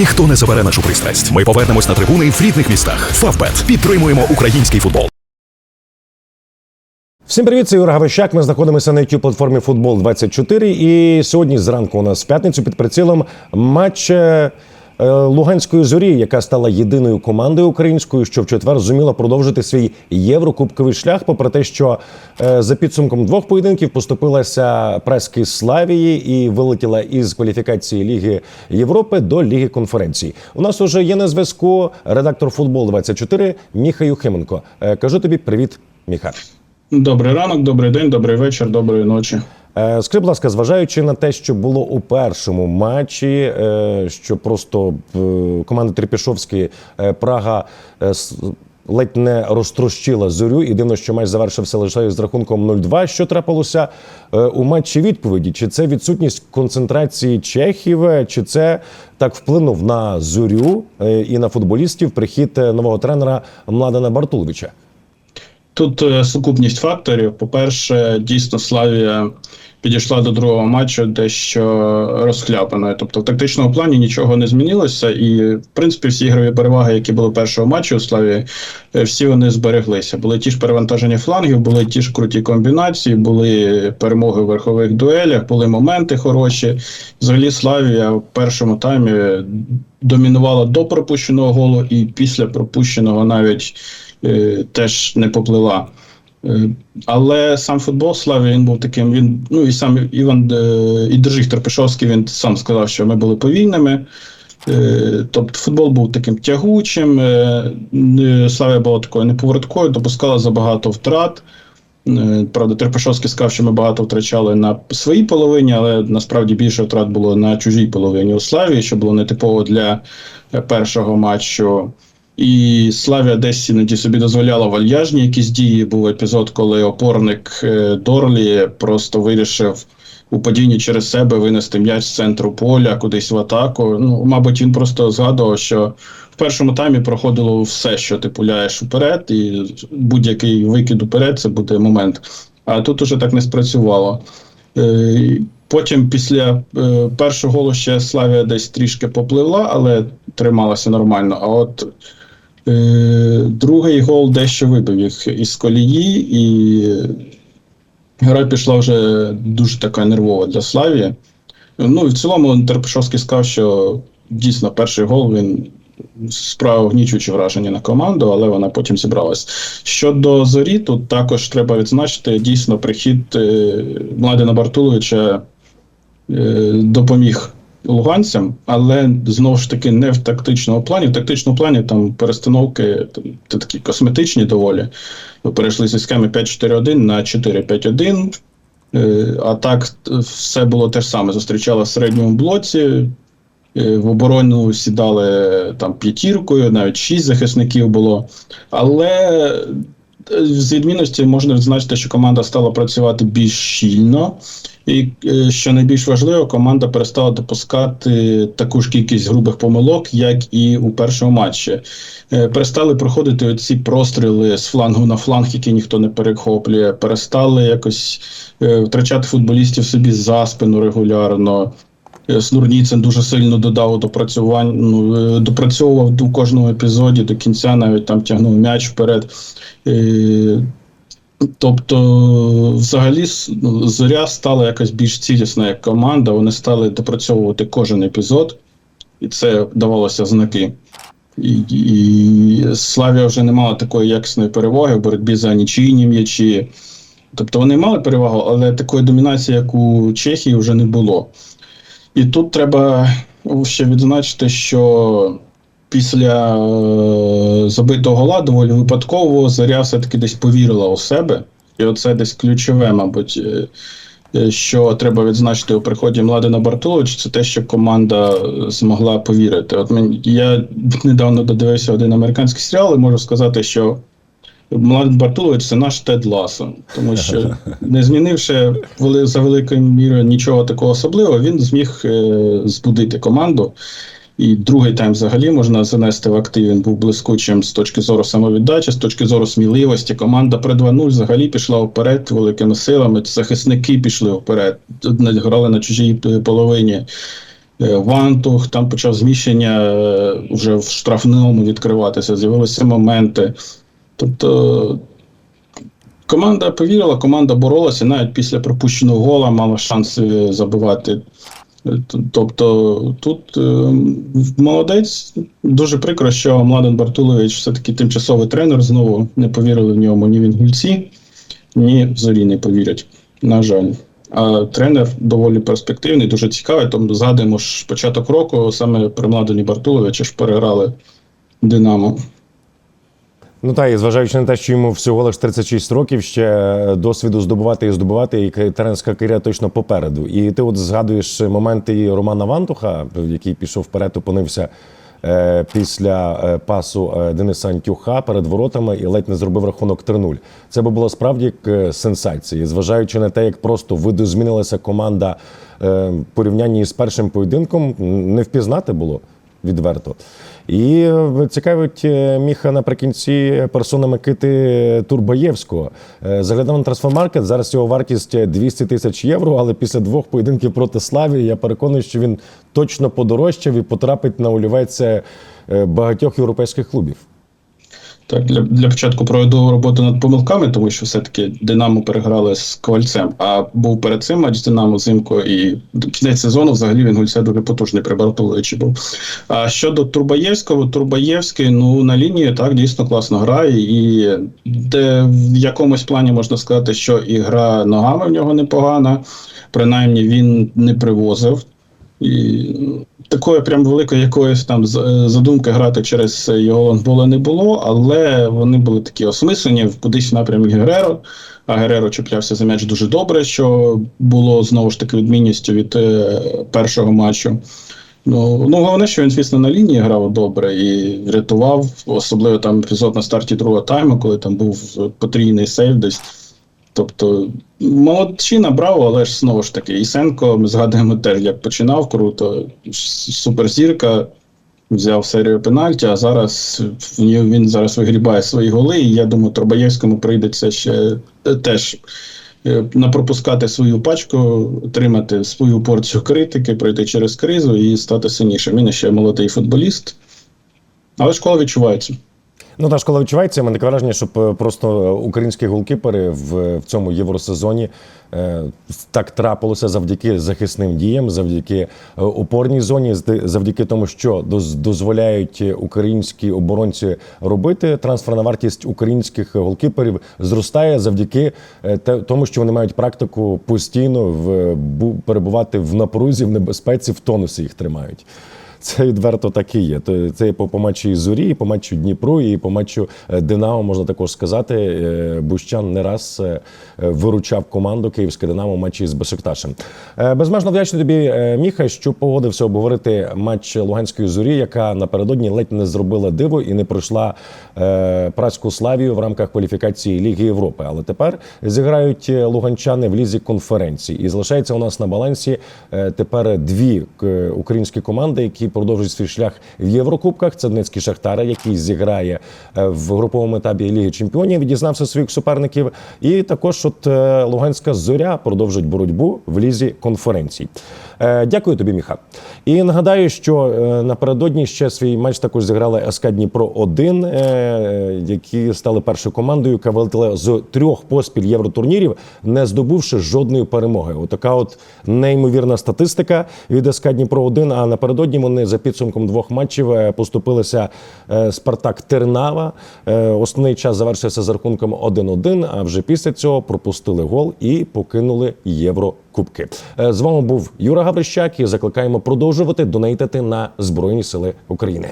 Ніхто не забере нашу пристрасть. Ми повернемось на трибуни в рідних містах. Фавбет підтримуємо український футбол. Всім привіт, це Юра Гавищак. Ми знаходимося на youtube платформі Футбол 24 І сьогодні зранку у нас в п'ятницю під прицілом матч е, Луганської зорі, яка стала єдиною командою українською, що в четвер зуміла продовжити свій єврокубковий шлях, попри те, що е, за підсумком двох поєдинків поступилася прески Славії і вилетіла із кваліфікації Ліги Європи до Ліги конференцій. У нас уже є на зв'язку редактор Футбол 24 Міха Юхименко. Е, Кажу тобі привіт, Міха. Добрий ранок, добрий день, добрий вечір, доброї ночі. Е, Скажи, будь ласка, зважаючи на те, що було у першому матчі, е, що просто е, команда Трепішовської е, Прага ледь не розтрощила зорю, і дивно, що матч завершився лише з рахунком 0-2. Що трапилося у матчі відповіді? Чи це відсутність концентрації чехів, чи це так вплинув на зорю і на футболістів прихід нового тренера Младена Бартуловича? Тут е, сукупність факторів. По-перше, дійсно Славія підійшла до другого матчу дещо розхляпаною. Тобто в тактичному плані нічого не змінилося, і в принципі всі ігрові переваги, які були першого матчу у Славії, е, всі вони збереглися. Були ті ж перевантаження флангів, були ті ж круті комбінації, були перемоги в верхових дуелях, були моменти хороші. Взагалі Славія в першому таймі домінувала до пропущеного голу, і після пропущеного навіть теж не поплила. Е, Але сам футбол Славі він був таким. Він ну і сам Іван е, і Держих Терпішовський він сам сказав, що ми були повільними. Е, Тобто футбол був таким тягучим. е, Славія була такою неповороткою, допускала забагато втрат. Е, Правда, Терпішовський сказав, що ми багато втрачали на своїй половині, але насправді більше втрат було на чужій половині у Славії, що було нетипово для е, першого матчу. І Славія десь іноді собі дозволяла вальяжні якісь дії. Був епізод, коли опорник е, Дорлі просто вирішив у падінні через себе винести м'яч з центру поля кудись в атаку. Ну, мабуть, він просто згадував, що в першому таймі проходило все, що ти пуляєш вперед, і будь-який викид уперед це буде момент. А тут уже так не спрацювало. Е, Потім, після е, першого голу ще Славія десь трішки попливла, але трималася нормально. А от другий гол дещо вибив їх із колії, і гра пішла вже дуже така нервова для Славії. Ну і в цілому Терпішовський сказав, що дійсно перший гол він справив гнічуче враження на команду, але вона потім зібралась. Щодо зорі, тут також треба відзначити дійсно прихід е, Младена Бартуловича е, допоміг луганцям, але знову ж таки не в тактичному плані. В тактичному плані там перестановки там, та такі косметичні доволі. Ми перейшли зі схеми 5-4-1 на 4-5-1. Е, А так е, все було те ж саме. Зустрічали в середньому блоці. е, В оборону сідали там п'ятіркою, навіть шість захисників було. Але з відмінності можна відзначити, що команда стала працювати більш щільно. І е, що найбільш важливо, команда перестала допускати таку ж кількість грубих помилок, як і у першому матчі. Е, Перестали проходити оці простріли з флангу на фланг, які ніхто не перехоплює. Перестали якось е, втрачати футболістів собі за спину регулярно. Снурніцин дуже сильно додав допрацювань, ну, допрацьовував у кожному епізоді до кінця, навіть там тягнув м'яч вперед. Тобто, взагалі, ну, зоря стала якась більш цілісна як команда. Вони стали допрацьовувати кожен епізод, і це давалося знаки. І, і Славія вже не мала такої якісної переваги в боротьбі за нічийні м'ячі. Тобто вони мали перевагу, але такої домінації, як у Чехії, вже не було. І тут треба ще відзначити, що після е, забитого гола доволі випадково Заря все-таки десь повірила у себе. І оце десь ключове, мабуть, е, е, що треба відзначити у приході Младена Бартуловича, це те, що команда е, змогла повірити. От мені я недавно додивився один американський серіал і можу сказати, що Младен Бартулович це наш Тед Ласо, тому що не змінивши вели- за великою мірою нічого такого особливого, він зміг е, збудити команду. І другий тайм взагалі можна занести в актив. Він був блискучим з точки зору самовіддачі, з точки зору сміливості. Команда при 2-0 взагалі пішла вперед великими силами. Захисники пішли вперед, грали на чужій половині. е, Вантух, там почав зміщення е, вже в штрафному відкриватися, з'явилися моменти. Тобто команда повірила, команда боролася, навіть після пропущеного гола мала шанси забивати. Тобто тут е, молодець, дуже прикро, що Младен Бартулович все-таки тимчасовий тренер. Знову не повірили в ньому ні в Інгульці, ні в зорі не повірять. На жаль. А тренер доволі перспективний, дуже цікавий. Тому згадуємо ж початок року, саме при Младені Бартуловича ж переграли Динамо. Ну та і зважаючи на те, що йому всього лише 36 років, ще досвіду здобувати і здобувати, і тренерська кар'єра точно попереду. І ти от згадуєш моменти Романа Вантуха, який пішов вперед, опинився е, після е, пасу е, Дениса Антюха перед воротами і ледь не зробив рахунок 3-0. Це би було справді як е, сенсація. Зважаючи на те, як просто видозмінилася команда е, порівнянні з першим поєдинком, не впізнати було відверто. І е, цікавить е, Міха наприкінці персона Микити Турбаєвського. Е, Заглядав на трансфермаркет. Зараз його вартість 200 тисяч євро. Але після двох поєдинків проти Славі я переконаний, що він точно подорожчав і потрапить на олівець багатьох європейських клубів. Так, для, для початку проведу роботу над помилками, тому що все-таки Динамо переграли з Ковальцем. А був перед цим матч Динамо взимку, і кінець сезону взагалі він гульце дуже потужний при Бартуловичі був. А щодо Турбаєвського, Турбаєвський ну на лінії так дійсно класно грає, і де в якомусь плані можна сказати, що і гра ногами в нього непогана. Принаймні він не привозив. І такої прям великої якоїсь там е, задумки грати через його лонгбола не було, але вони були такі осмислені в кудись напрямі Гереро. А Гереро чіплявся за м'яч дуже добре, що було знову ж таки відмінністю від е, першого матчу. Ну, ну головне, що він, звісно, на лінії грав добре і врятував, особливо там епізод на старті другого тайму, коли там був потрійний сейв десь. Тобто молодчина, браво, але ж знову ж таки, Ісенко, ми згадуємо теж, як починав круто. Суперзірка взяв серію пенальті, а зараз він зараз вигрібає свої голи. І я думаю, Турбаєвському прийдеться ще е, теж е, напропускати свою пачку, отримати свою порцію критики, пройти через кризу і стати сильнішим. Він ще молодий футболіст, але школа відчувається. Ну та школа відчувається. Мене таке враження, щоб е, просто українські голкіпери в, в цьому євросезоні е, так трапилося завдяки захисним діям, завдяки е, опорній зоні, завдяки тому, що доз- дозволяють українські оборонці робити. Трансферна вартість українських голкіперів зростає завдяки е, тому, що вони мають практику постійно в бу- перебувати в напрузі, в небезпеці, в тонусі їх тримають. Це відверто так і є. Це і по, матчі Зорі, і по матчу Дніпру, і по матчу Динамо можна також сказати. Е, Бущан не раз е, виручав команду Київське Динамо в матчі з Бешикташем. Е, Безмежно вдячний тобі, Міха, що погодився обговорити матч Луганської зорі, яка напередодні ледь не зробила диво і не пройшла праську славію в рамках кваліфікації Ліги Європи. Але тепер зіграють луганчани в лізі конференції. І залишається у нас на балансі тепер дві українські команди, які продовжують свій шлях в Єврокубках. Це Донецький Шахтар, який зіграє е, в груповому етапі Ліги Чемпіонів, дізнався своїх суперників. І також от е, Луганська зоря продовжить боротьбу в лізі конференцій. Е, Дякую тобі, Міха. І нагадаю, що напередодні ще свій матч також зіграли СК Дніпро 1 е, які стали першою командою, яка вилетіла з трьох поспіль євротурнірів, не здобувши жодної перемоги. Отака от неймовірна статистика від СК Дніпро 1 А напередодні вони за підсумком двох матчів е, поступилися е, Спартак Тернава. Е, Основний час завершився за рахунком 1-1, А вже після цього пропустили гол і покинули Єврокубки. З вами був Юра Гаврищак і закликаємо продовжувати донейтити на Збройні Сили України.